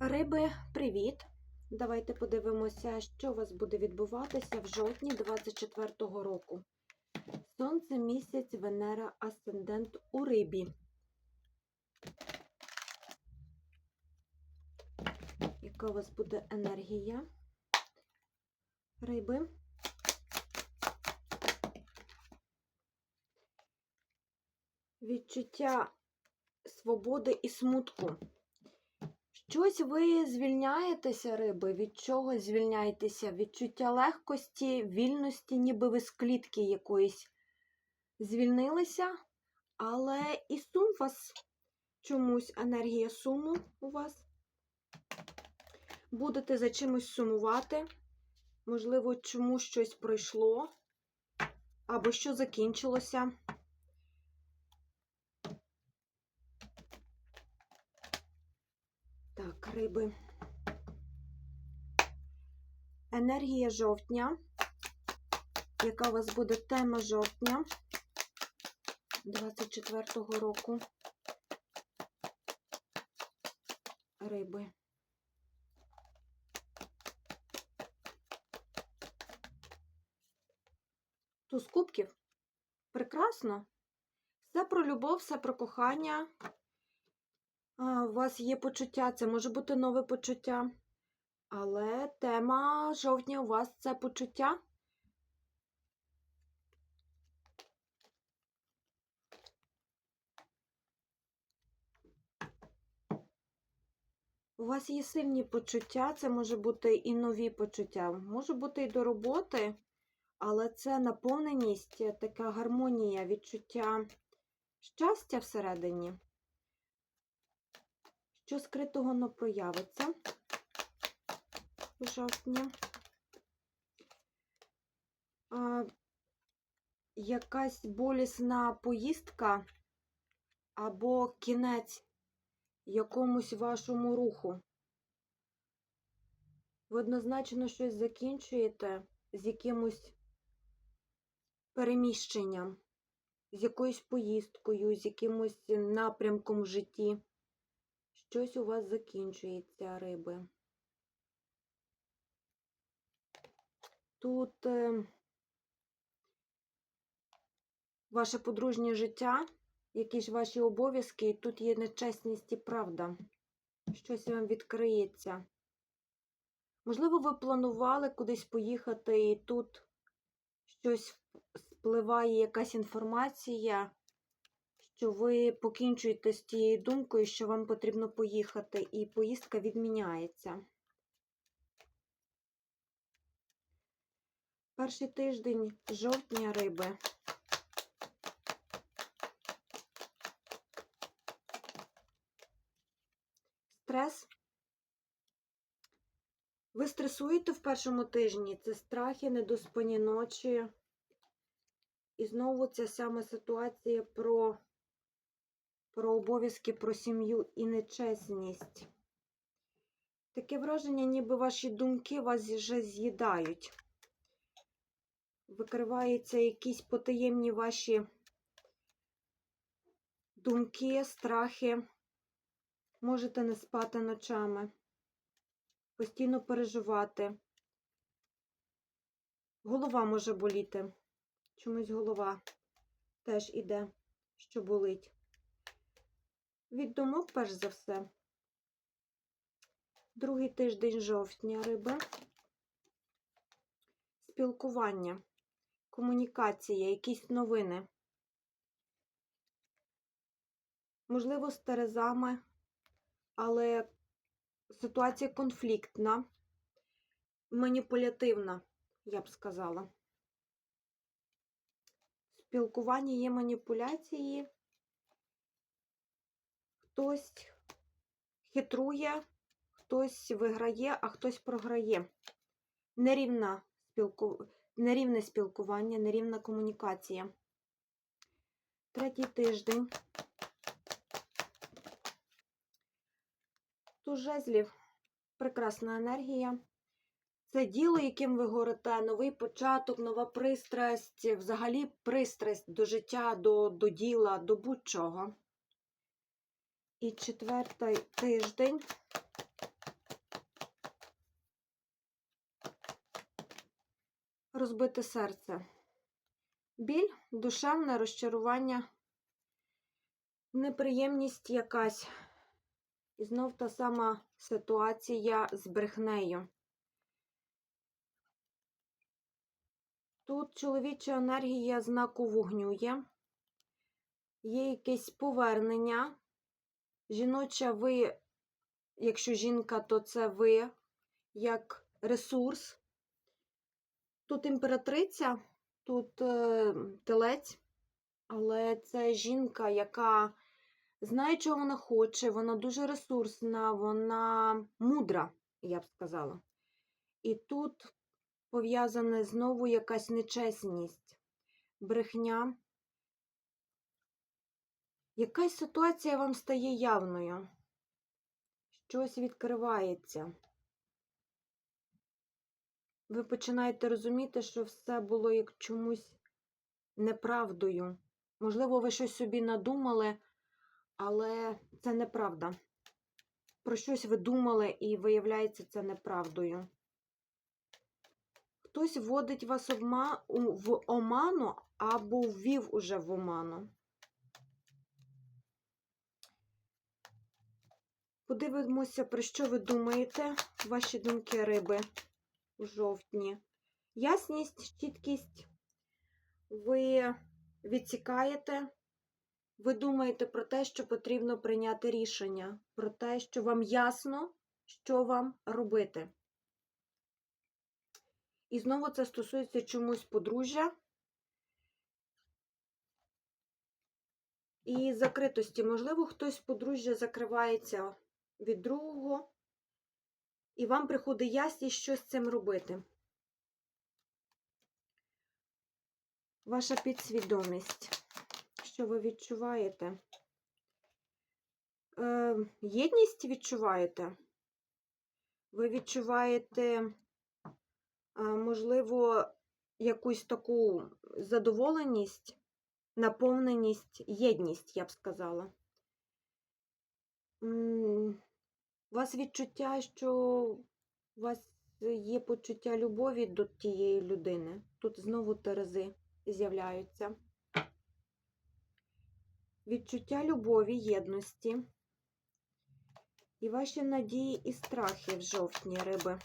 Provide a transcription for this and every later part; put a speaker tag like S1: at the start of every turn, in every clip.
S1: Риби, привіт! Давайте подивимося, що у вас буде відбуватися в жовтні 24-го року. Сонце, місяць, Венера, Асцендент у рибі. Яка у вас буде енергія? Риби? Відчуття свободи і смутку. Щось ви звільняєтеся, риби, від чого звільняєтеся? Відчуття легкості, вільності, ніби ви з клітки якоїсь звільнилися, але і сум вас чомусь енергія суму у вас. Будете за чимось сумувати, можливо, чому щось пройшло, або що закінчилося. Так, риби. Енергія жовтня. Яка у вас буде тема жовтня 24-го року? Риби. Туз кубків. Прекрасно. Все про любов, все про кохання. У вас є почуття, це може бути нове почуття. Але тема жовтня у вас це почуття. У вас є сильні почуття, це може бути і нові почуття, може бути і до роботи, але це наповненість, така гармонія, відчуття щастя всередині що скритого не проявиться у жовтні. А, якась болісна поїздка або кінець якомусь вашому руху. Ви однозначно щось закінчуєте з якимось переміщенням, з якоюсь поїздкою, з якимось напрямком в житті. Щось у вас закінчується, риби. Тут е, ваше подружнє життя, якісь ваші обов'язки, і тут є нечесність і правда. Щось вам відкриється. Можливо, ви планували кудись поїхати, і тут щось спливає, якась інформація що ви покінчуєте з тією думкою, що вам потрібно поїхати, і поїздка відміняється. Перший тиждень жовтня риби. Стрес. Ви стресуєте в першому тижні? Це страхи, недоспані ночі. І знову ця сама ситуація про про обов'язки, про сім'ю і нечесність. Таке враження, ніби ваші думки вас вже з'їдають. Викриваються якісь потаємні ваші думки, страхи. Можете не спати ночами, постійно переживати. Голова може боліти. Чомусь голова теж іде, що болить. Від думок, перш за все. Другий тиждень жовтня риби. Спілкування, комунікація, якісь новини. Можливо, з терезами, але ситуація конфліктна, маніпулятивна, я б сказала. Спілкування є маніпуляції хтось хитрує, хтось виграє, а хтось програє. Нерівна спілку... Нерівне спілкування, нерівна комунікація. Третій тиждень. Туз жезлів. Прекрасна енергія. Це діло, яким ви горите, новий початок, нова пристрасть, взагалі пристрасть до життя, до, до діла, до будь-чого і четвертий тиждень. Розбите серце. Біль, душевне розчарування, неприємність якась. І знов та сама ситуація з брехнею. Тут чоловіча енергія знаку вогню є, є якесь повернення Жіноча ви, якщо жінка, то це ви як ресурс. Тут імператриця, тут е, телець, але це жінка, яка знає, чого вона хоче, вона дуже ресурсна, вона мудра, я б сказала. І тут пов'язана знову якась нечесність, брехня. Якась ситуація вам стає явною. Щось відкривається. Ви починаєте розуміти, що все було як чомусь неправдою. Можливо, ви щось собі надумали, але це неправда. Про щось ви думали і виявляється це неправдою. Хтось вводить вас в оману або ввів уже в оману. Подивимося, про що ви думаєте, ваші думки риби у жовтні. Ясність, чіткість. Ви відсікаєте, ви думаєте про те, що потрібно прийняти рішення, про те, що вам ясно, що вам робити. І знову це стосується чомусь подружжя і закритості. Можливо, хтось подружжя закривається від другого, і вам приходить ясність, що з цим робити. Ваша підсвідомість, що ви відчуваєте? Е, єдність відчуваєте? Ви відчуваєте, е, можливо, якусь таку задоволеність, наповненість, єдність, я б сказала. У вас відчуття, що у вас є почуття любові до тієї людини. Тут знову терези з'являються. Відчуття любові, єдності. І ваші надії і страхи в жовтні риби.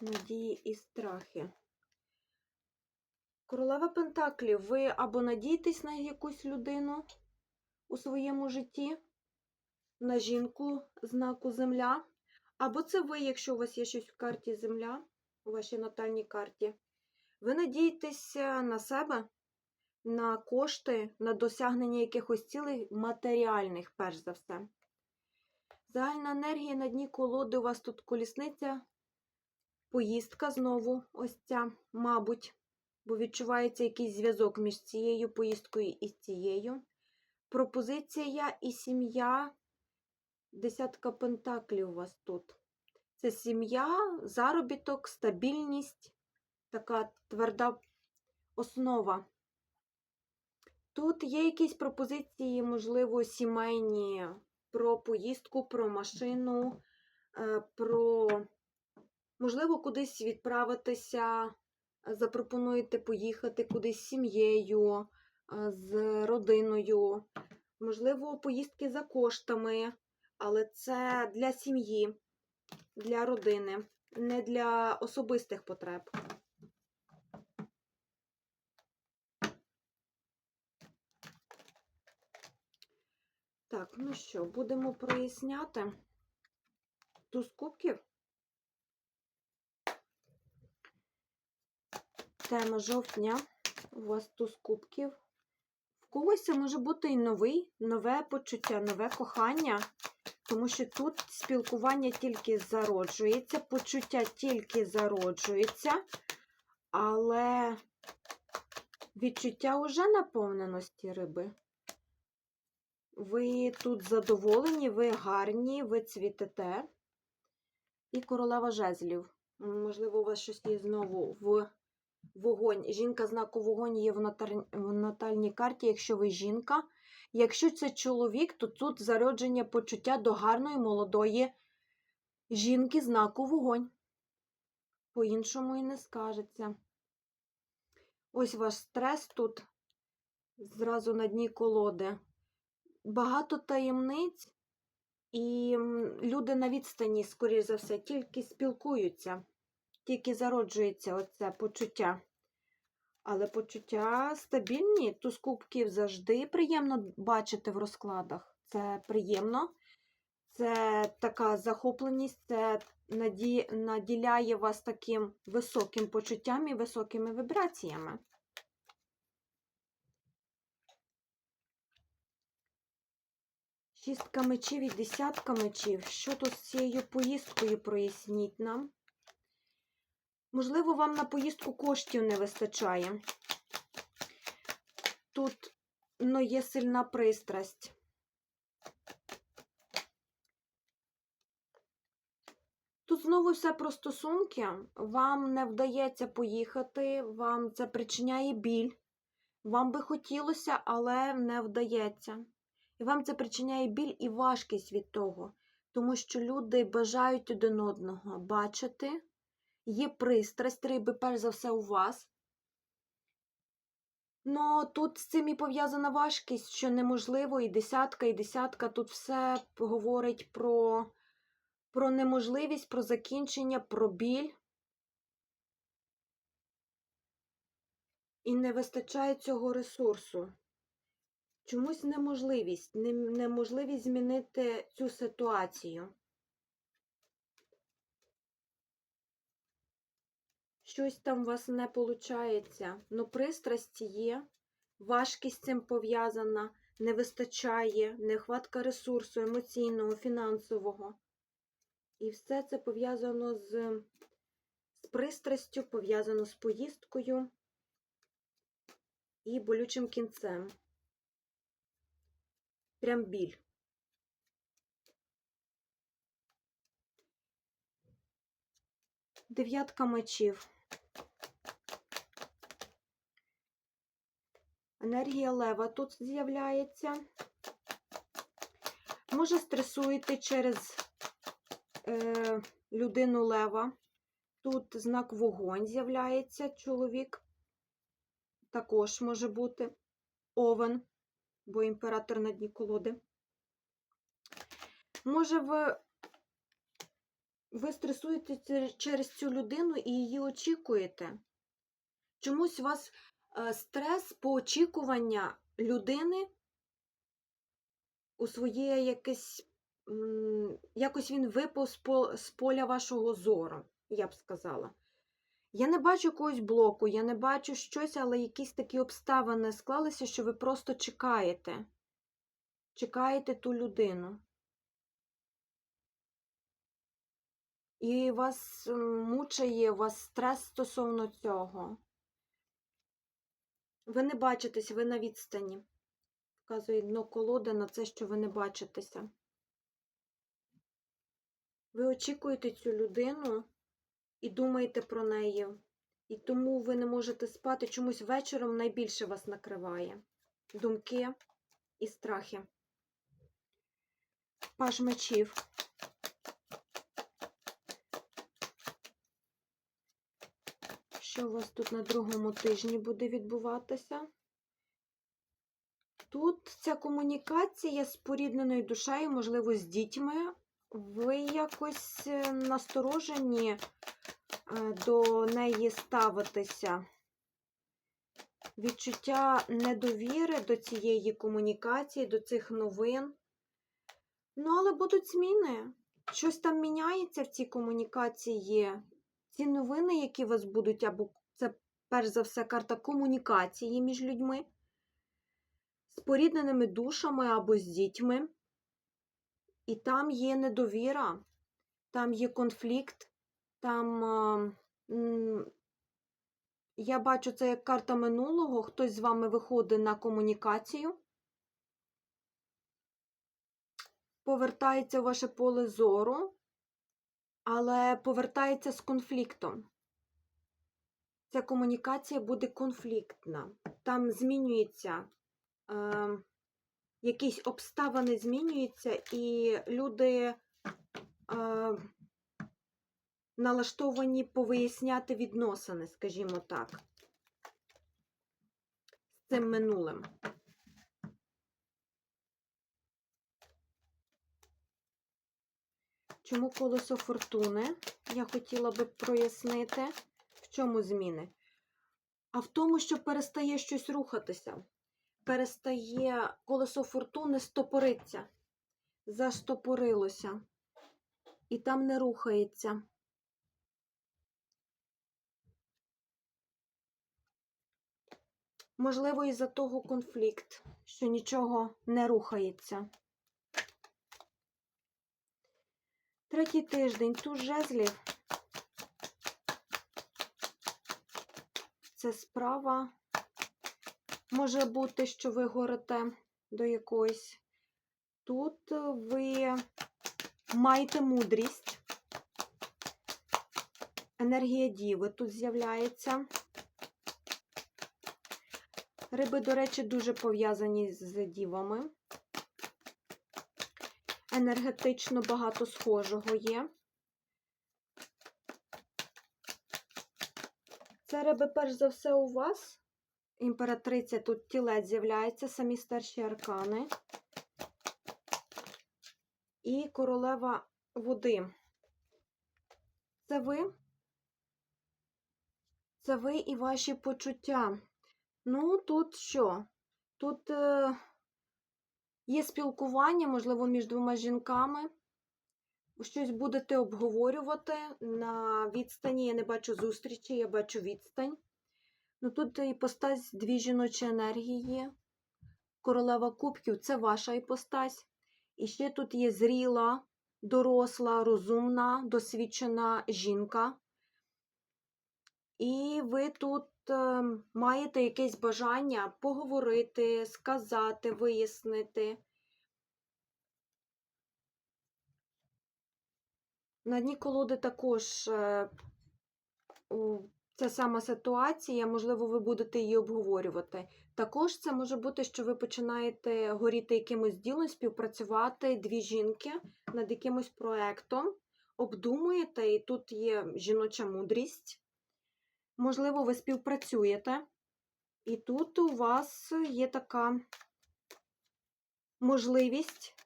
S1: Надії і страхи. Королева Пентаклів, ви або надієтесь на якусь людину у своєму житті, на жінку знаку Земля, або це ви, якщо у вас є щось в карті Земля, у вашій натальній карті, ви надієтеся на себе, на кошти, на досягнення якихось цілей матеріальних, перш за все. Загальна енергія на дні колоди у вас тут колісниця, поїздка знову, ось ця, мабуть бо відчувається якийсь зв'язок між цією поїздкою і цією. Пропозиція і сім'я. Десятка пентаклів у вас тут. Це сім'я, заробіток, стабільність, така тверда основа. Тут є якісь пропозиції, можливо, сімейні про поїздку, про машину, е, про, можливо, кудись відправитися запропонуєте поїхати кудись з сім'єю, з родиною, можливо, поїздки за коштами, але це для сім'ї, для родини, не для особистих потреб. Так, ну що, будемо проясняти туз кубків. Тема жовтня. У вас туз кубків. В когось це може бути і новий, нове почуття, нове кохання, тому що тут спілкування тільки зароджується, почуття тільки зароджується, але відчуття уже наповненості риби. Ви тут задоволені, ви гарні, ви цвітете. І королева жезлів. Можливо, у вас щось є знову в вогонь. Жінка знаку вогонь є в, наталь... в натальній карті, якщо ви жінка. Якщо це чоловік, то тут зародження почуття до гарної молодої Жінки знаку вогонь. По-іншому і не скажеться. Ось ваш стрес тут зразу на дні колоди. Багато таємниць, і люди на відстані, скоріш за все, тільки спілкуються, тільки зароджується оце почуття. Але почуття стабільні, туз кубків завжди приємно бачити в розкладах. Це приємно, це така захопленість, це наді... наділяє вас таким високим почуттям і високими вібраціями. Шістка мечів і десятка мечів. Що тут з цією поїздкою проясніть нам? Можливо, вам на поїздку коштів не вистачає. Тут ну, є сильна пристрасть. Тут знову все про стосунки. Вам не вдається поїхати, вам це причиняє біль. Вам би хотілося, але не вдається. І вам це причиняє біль і важкість від того, тому що люди бажають один одного бачити. Є пристрасть риби, перш за все, у вас. Ну, тут з цим і пов'язана важкість, що неможливо, і десятка, і десятка. Тут все говорить про, про неможливість, про закінчення, про біль. І не вистачає цього ресурсу. Чомусь неможливість, неможливість змінити цю ситуацію. Щось там у вас не виходить. Ну, пристрасть є, важкість з цим пов'язана, не вистачає, нехватка ресурсу емоційного, фінансового. І все це пов'язано з, з пристрастю, пов'язано з поїздкою і болючим кінцем. Прям біль. Дев'ятка мечів. Енергія лева тут з'являється. Може, стресуєте через е, людину лева. Тут знак вогонь з'являється чоловік. Також може бути овен, бо імператор на дні колоди. Може, ви, ви стресуєте через цю людину і її очікуєте. Чомусь вас стрес по очікування людини у своє якесь, якось він випав з поля вашого зору, я б сказала. Я не бачу якогось блоку, я не бачу щось, але якісь такі обставини склалися, що ви просто чекаєте. Чекаєте ту людину. І вас мучає, вас стрес стосовно цього. Ви не бачитесь, ви на відстані. Вказує дно колоди на це, що ви не бачитеся. Ви очікуєте цю людину і думаєте про неї. І тому ви не можете спати. Чомусь вечором найбільше вас накриває. Думки і страхи. Паж мечів. Що у вас тут на другому тижні буде відбуватися? Тут ця комунікація з порідненою душею, можливо, з дітьми. Ви якось е, насторожені е, до неї ставитеся. Відчуття недовіри до цієї комунікації, до цих новин. Ну, але будуть зміни. Щось там міняється в цій комунікації. Ці новини, які вас будуть, або це, перш за все, карта комунікації між людьми, з порідненими душами або з дітьми. І там є недовіра, там є конфлікт, там я бачу це як карта минулого, хтось з вами виходить на комунікацію, повертається в ваше поле зору, але повертається з конфліктом. Ця комунікація буде конфліктна. Там змінюється, е, якісь обставини змінюються, і люди е, налаштовані повиясняти відносини, скажімо так, з цим минулим. Чому колесо фортуни? Я хотіла би прояснити, в чому зміни. А в тому, що перестає щось рухатися. Перестає колесо фортуни стопориться. Заштопорилося. І там не рухається. Можливо, із-за того конфлікт, що нічого не рухається. Третій тиждень туз жезлів. Це справа. Може бути, що ви горите до якоїсь. Тут ви маєте мудрість. Енергія діви тут з'являється. Риби, до речі, дуже пов'язані з дівами. Енергетично багато схожого є. Це риби, перш за все, у вас. Імператриця тут тілець з'являється, самі старші аркани. І королева води. Це ви? Це ви і ваші почуття. Ну, тут що? Тут е, є спілкування, можливо, між двома жінками. Щось будете обговорювати на відстані. Я не бачу зустрічі, я бачу відстань. Ну, тут іпостась дві жіночі енергії. Королева кубків це ваша іпостась. І ще тут є зріла, доросла, розумна, досвідчена жінка. І ви тут е, маєте якесь бажання поговорити, сказати, вияснити. На дні колоди також е, ця сама ситуація, можливо, ви будете її обговорювати. Також це може бути, що ви починаєте горіти якимось ділом, співпрацювати дві жінки над якимось проектом, обдумуєте, і тут є жіноча мудрість. Можливо, ви співпрацюєте, і тут у вас є така можливість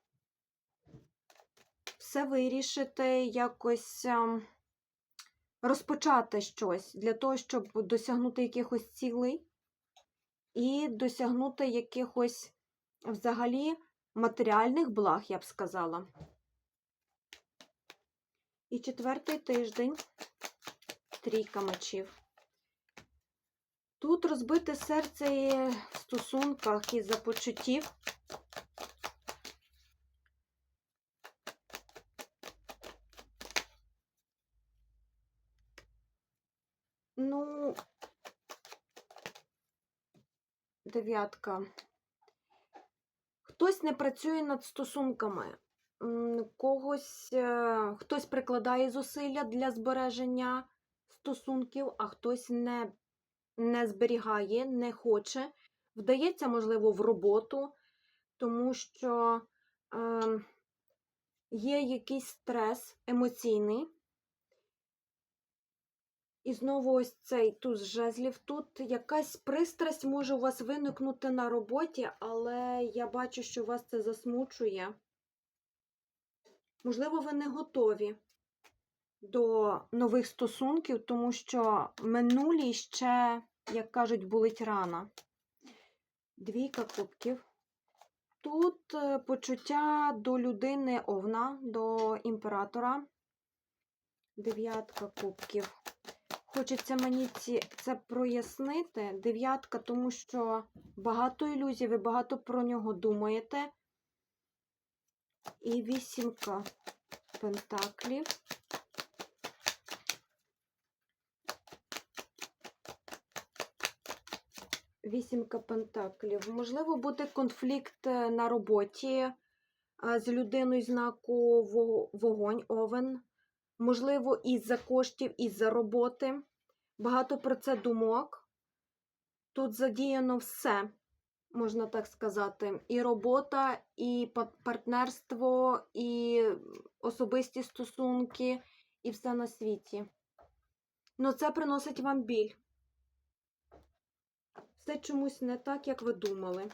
S1: все вирішити, якось ем, розпочати щось для того, щоб досягнути якихось цілей і досягнути якихось взагалі матеріальних благ, я б сказала. І четвертий тиждень трійка мечів. Тут розбите серце і в стосунках із-за почуттів. Ну, дев'ятка. Хтось не працює над стосунками. Когось, е, хтось прикладає зусилля для збереження стосунків, а хтось не, не зберігає, не хоче. Вдається, можливо, в роботу, тому що е, є якийсь стрес емоційний. І знову ось цей туз жезлів. Тут якась пристрасть може у вас виникнути на роботі, але я бачу, що вас це засмучує. Можливо, ви не готові до нових стосунків, тому що минулі ще, як кажуть, болить рана. Двійка кубків. Тут е, почуття до людини овна, до імператора. Дев'ятка кубків. Хочеться мені ці, це прояснити. Дев'ятка, тому що багато ілюзій, ви багато про нього думаєте. І вісімка пентаклів. Вісімка пентаклів. Можливо, буде конфлікт е, на роботі е, з людиною знаку вогонь, овен. Можливо, із-за коштів, із-за роботи. Багато про це думок. Тут задіяно все, можна так сказати. І робота, і партнерство, і особисті стосунки, і все на світі. Но це приносить вам біль. Все чомусь не так, як ви думали.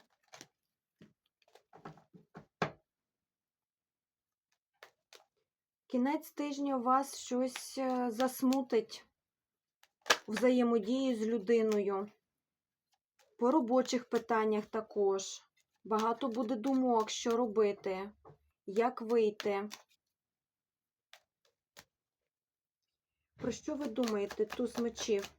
S1: Кінець тижня вас щось е, засмутить взаємодії з людиною. По робочих питаннях також. Багато буде думок, що робити, як вийти. Про що ви думаєте, туз мечів?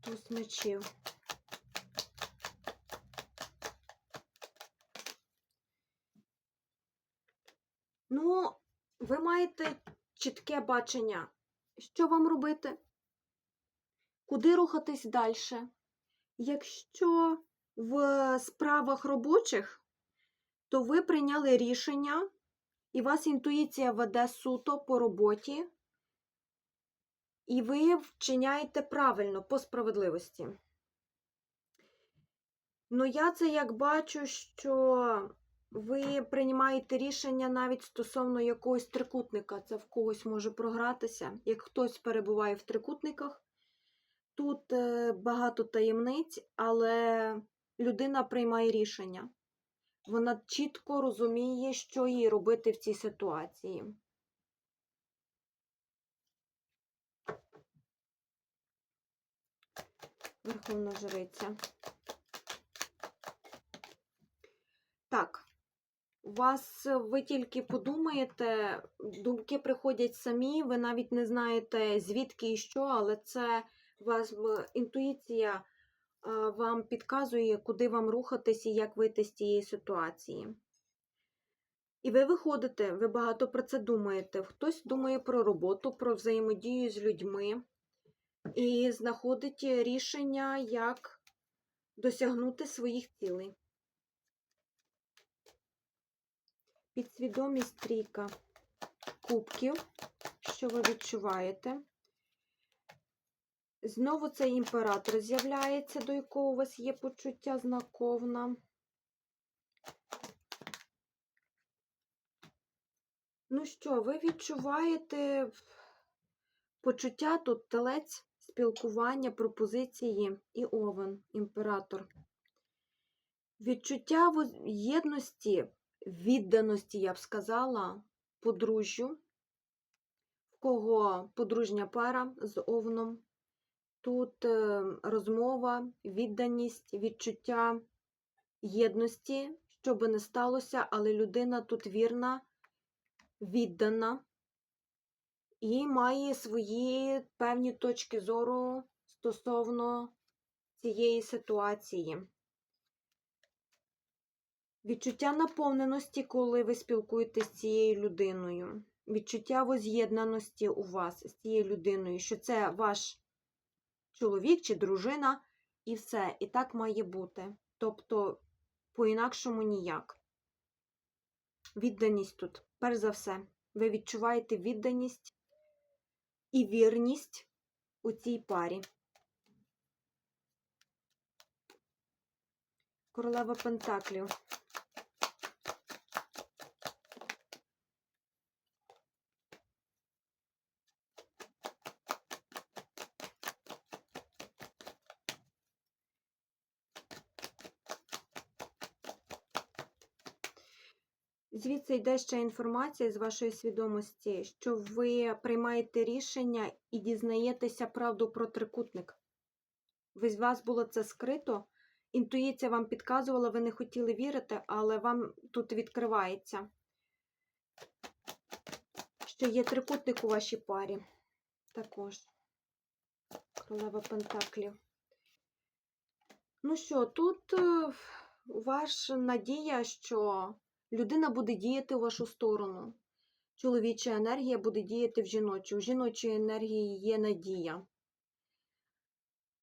S1: Туз мечів. Ну, ви маєте чітке бачення, що вам робити, куди рухатись далі. Якщо в справах робочих, то ви прийняли рішення, і вас інтуїція веде суто по роботі, і ви вчиняєте правильно по справедливості. Ну, я це як бачу, що ви приймаєте рішення навіть стосовно якогось трикутника. Це в когось може програтися. Як хтось перебуває в трикутниках, тут е, багато таємниць, але людина приймає рішення. Вона чітко розуміє, що їй робити в цій ситуації. Верховна жриця. Так, у вас е, ви тільки подумаєте, думки приходять самі, ви навіть не знаєте звідки і що, але це вас інтуїція е, вам підказує, куди вам рухатись і як вийти з цієї ситуації. І ви виходите, ви багато про це думаєте. Хтось думає про роботу, про взаємодію з людьми і знаходить рішення, як досягнути своїх цілей. Підсвідомість трійка кубків, що ви відчуваєте. Знову цей імператор з'являється, до якого у вас є почуття знаковна. Ну що, ви відчуваєте почуття тут телець, спілкування, пропозиції і овен, імператор. Відчуття єдності, відданості, я б сказала, подружжю, в кого подружня пара з овном. Тут е, розмова, відданість, відчуття єдності, що би не сталося, але людина тут вірна, віддана і має свої певні точки зору стосовно цієї ситуації. Відчуття наповненості, коли ви спілкуєтесь з цією людиною. Відчуття воз'єднаності у вас з цією людиною, що це ваш чоловік чи дружина, і все. І так має бути. Тобто, по-інакшому ніяк. Відданість тут, перш за все, ви відчуваєте відданість і вірність у цій парі. Королева Пентаклів. Звідси йде ще інформація з вашої свідомості, що ви приймаєте рішення і дізнаєтеся правду про трикутник. Ви з вас було це скрито. Інтуїція вам підказувала, ви не хотіли вірити, але вам тут відкривається, що є трикутник у вашій парі. Також королева Пентаклів. Ну що, тут е, ваша надія, що людина буде діяти в вашу сторону. Чоловіча енергія буде діяти в жіночу. У жіночої енергії є надія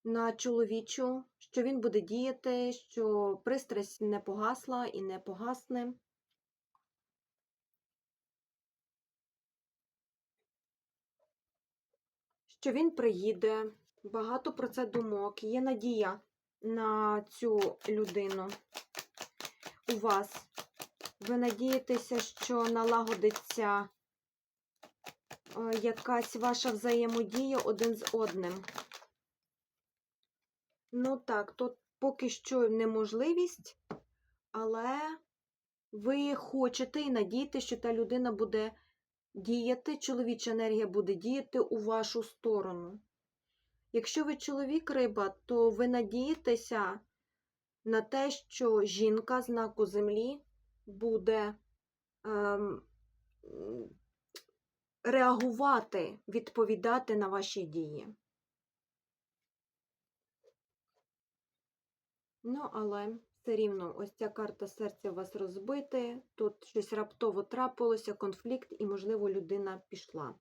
S1: на чоловічу, що він буде діяти, що пристрасть не погасла і не погасне. Що він приїде, багато про це думок, є надія на цю людину у вас. Ви надієтеся, що налагодиться е, якась ваша взаємодія один з одним. Ну так, тут поки що неможливість, але ви хочете і надієтеся, що та людина буде діяти, чоловіча енергія буде діяти у вашу сторону. Якщо ви чоловік риба, то ви надієтеся на те, що жінка знаку землі буде ем, реагувати, відповідати на ваші дії. Ну, але все рівно, ось ця карта серця у вас розбите, тут щось раптово трапилося, конфлікт, і, можливо, людина пішла.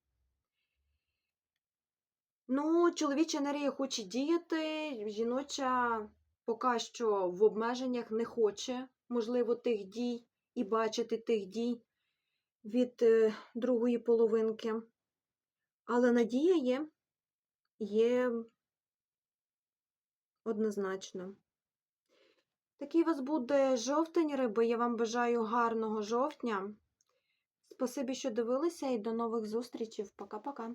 S1: Ну, чоловіча енергія хоче діяти, жіноча поки що в обмеженнях не хоче, можливо, тих дій і бачити тих дій від е, другої половинки. Але надія є, є однозначно. Такий у вас буде жовтень, риби. Я вам бажаю гарного жовтня. Спасибі, що дивилися, і до нових зустрічей. Пока-пока.